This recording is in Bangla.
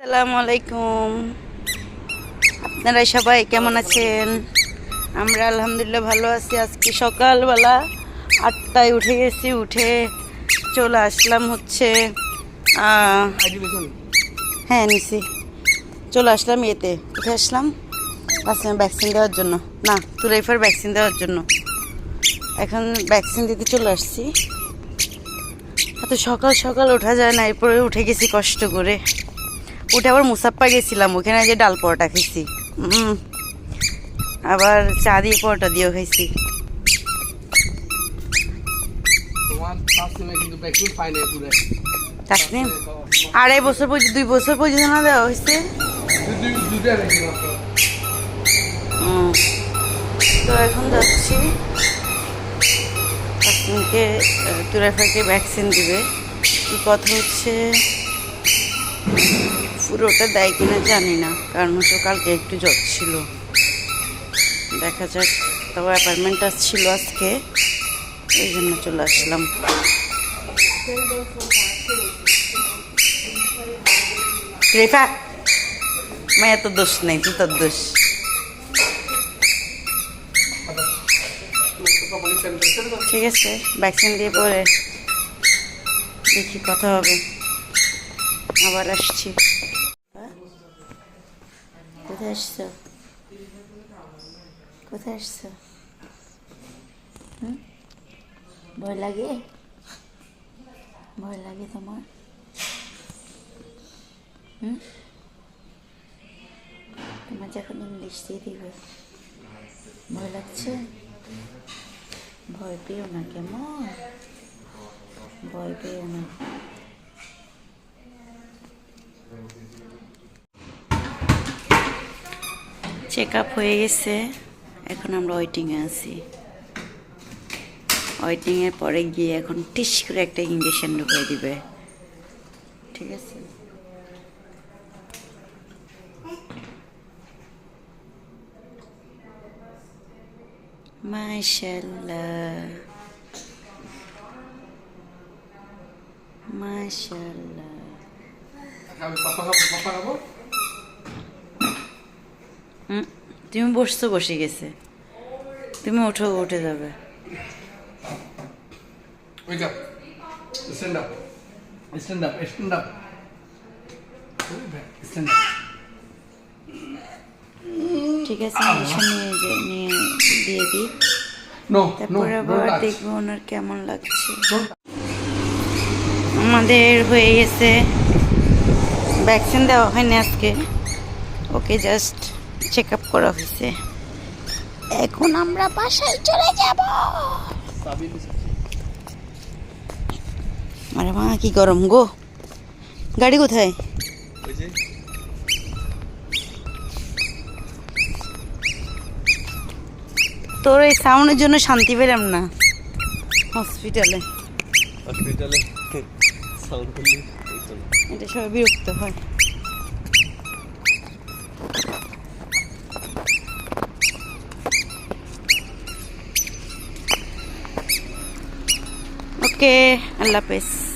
আসসালামু আলাইকুম। আপনারা সবাই কেমন আছেন? আমরা আলহামদুলিল্লাহ ভালো আছি। আজকে সকালবেলা আটটায় উঠে গেছি, উঠে চলে আসলাম হচ্ছে হ্যাঁ নিছি। চলে আসলাম ইয়েতে। উঠে আসলাম বাসে ভ্যাকসিন দেওয়ার জন্য। না, তুরাইফার ভ্যাকসিন দেওয়ার জন্য। এখন ভ্যাকসিন দিতে চলে আসছি। এত সকাল সকাল ওঠা যায় না, এরপরে উঠে গেছি কষ্ট করে। উঠে আবার মুসাপ্পা গেছিলাম ওখানে যে ডাল পরোটা খাইছি। উম, আবার চা দিয়ে পরোটা দিয়েও তাসনিম আড়াই বছর পর্যন্ত দুই বছর পর্যন্ত না দেওয়া হয়েছে? তো এখন যাচ্ছি। তাসনিমকে তুরাফাকে ভ্যাকসিন দিবে। কি কথা হচ্ছে? পুরোটা দেয় কিনা জানি না, কারণ হচ্ছে কালকে একটু জ্বর ছিল। দেখা যাক তবে অ্যাপার্টমেন্ট ছিল আজকে এই জন্য চলে আসলাম। রেফা তো দোষ নেই তুই তোর দোষ। ঠিক আছে ভ্যাকসিন দিয়ে পরে দেখি, কথা হবে। আবার আসছি। কোথায় আসছো কোথায় আসছো? ভয় লাগে ভয় লাগে তোমার হুম তোমার যখন ইংলিশ দিয়ে দিবে ভয় লাগছে ভয় পেও না কেমন ভয় পেও না চেক আপ হয়ে গেছে। এখন আমরা ওয়েটিংয়ে আছি। ওয়েটিংয়ের পরে গিয়ে এখন টিস করে একটা ইঞ্জেকশন ঢুকিয়ে দিবে। ঠিক আছে? মাশাল্লাহ মাশাল্লাহ তুমি বসছো বসে গেছে তুমি ওঠো উঠে যাবে Wake up. Stand up. Stand up. Stand up. Stand up. ঠিক আছে নিয়ে যে নিয়ে দিয়ে দিই তারপরে আবার দেখব ওনার কেমন লাগছে আমাদের হয়ে গেছে ভ্যাকসিন দেওয়া হয়নি আজকে ওকে জাস্ট চেক আপ করা হয়েছে। এখন আমরা বাসায় চলে যাব। আরে মা কি গরম গো। গাড়ি কোথায়? তোর এই সাউন্ডের জন্য শান্তি পেলাম না। হসপিটালে হসপিটালে সাউন্ড। এটা সবাই বিরক্ত হয়। Oke, okay, alapes.